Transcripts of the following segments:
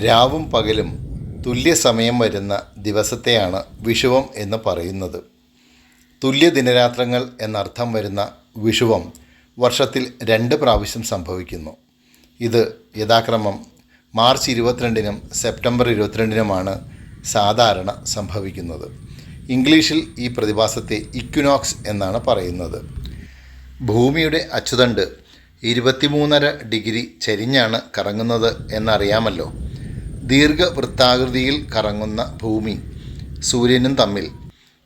രാവും പകലും തുല്യസമയം വരുന്ന ദിവസത്തെയാണ് വിഷുവം എന്ന് പറയുന്നത്. തുല്യ ദിനരാത്രങ്ങൾ എന്നർത്ഥം വരുന്ന വിഷുവം വർഷത്തിൽ രണ്ട് പ്രാവശ്യം സംഭവിക്കുന്നു. ഇത് യഥാക്രമം മാർച്ച് ഇരുപത്തിരണ്ടിനും സെപ്റ്റംബർ ഇരുപത്തിരണ്ടിനുമാണ് സാധാരണ സംഭവിക്കുന്നത്. ഇംഗ്ലീഷിൽ ഈ പ്രതിഭാസത്തെ ഇക്വിനോക്സ് എന്നാണ് പറയുന്നത്. ഭൂമിയുടെ അച്ചുതണ്ട് ഇരുപത്തിമൂന്നര ഡിഗ്രി ചരിഞ്ഞാണ് കറങ്ങുന്നത് എന്നറിയാമല്ലോ. ദീർഘവൃത്താകൃതിയിൽ കറങ്ങുന്ന ഭൂമി സൂര്യനും തമ്മിൽ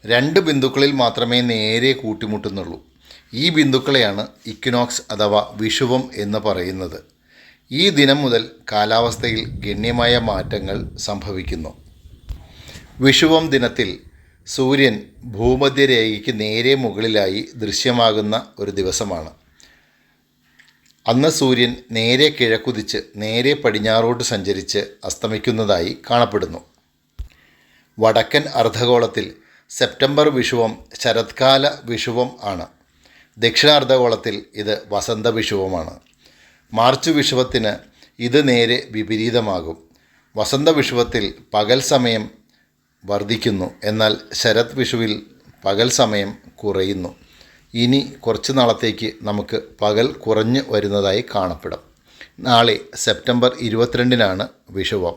രണ്ട് ബിന്ദുക്കളിൽ മാത്രമേ നേരെ കൂട്ടിമുട്ടുന്നുള്ളൂ. ഈ ബിന്ദുക്കളെയാണ് ഇക്വിനോക്സ് അഥവാ വിഷുവം എന്ന് പറയുന്നത്. ഈ ദിനം മുതൽ കാലാവസ്ഥയിൽ ഗണ്യമായ മാറ്റങ്ങൾ സംഭവിക്കുന്നു. വിഷുവം ദിനത്തിൽ സൂര്യൻ ഭൂമധ്യരേഖയ്ക്ക് നേരെ മുകളിലായി ദൃശ്യമാകുന്ന ഒരു ദിവസമാണ്. അന്ന് സൂര്യൻ നേരെ കിഴക്കുതിച്ച് നേരെ പടിഞ്ഞാറോട്ട് സഞ്ചരിച്ച് അസ്തമിക്കുന്നതായി കാണപ്പെടുന്നു. വടക്കൻ അർദ്ധഗോളത്തിൽ സെപ്റ്റംബർ വിഷുവം ശരത്കാല വിഷുവം ആണ്. ദക്ഷിണാർദ്ധഗോളത്തിൽ ഇത് വസന്ത വിഷുവമാണ്. മാർച്ച് വിഷുവത്തിന് ഇത് നേരെ വിപരീതമാകും. വസന്ത വിഷുവത്തിൽ പകൽ സമയം വർദ്ധിക്കുന്നു. എന്നാൽ ശരത് വിഷുവിൽ പകൽ സമയം കുറയുന്നു. ഇനി കുറച്ച് നാളത്തേക്ക് നമുക്ക് പകൽ കുറഞ്ഞു വരുന്നതായി കാണപ്പെടും. നാളെ സെപ്റ്റംബർ ഇരുപത്തിരണ്ടിനാണ് വിഷുവം.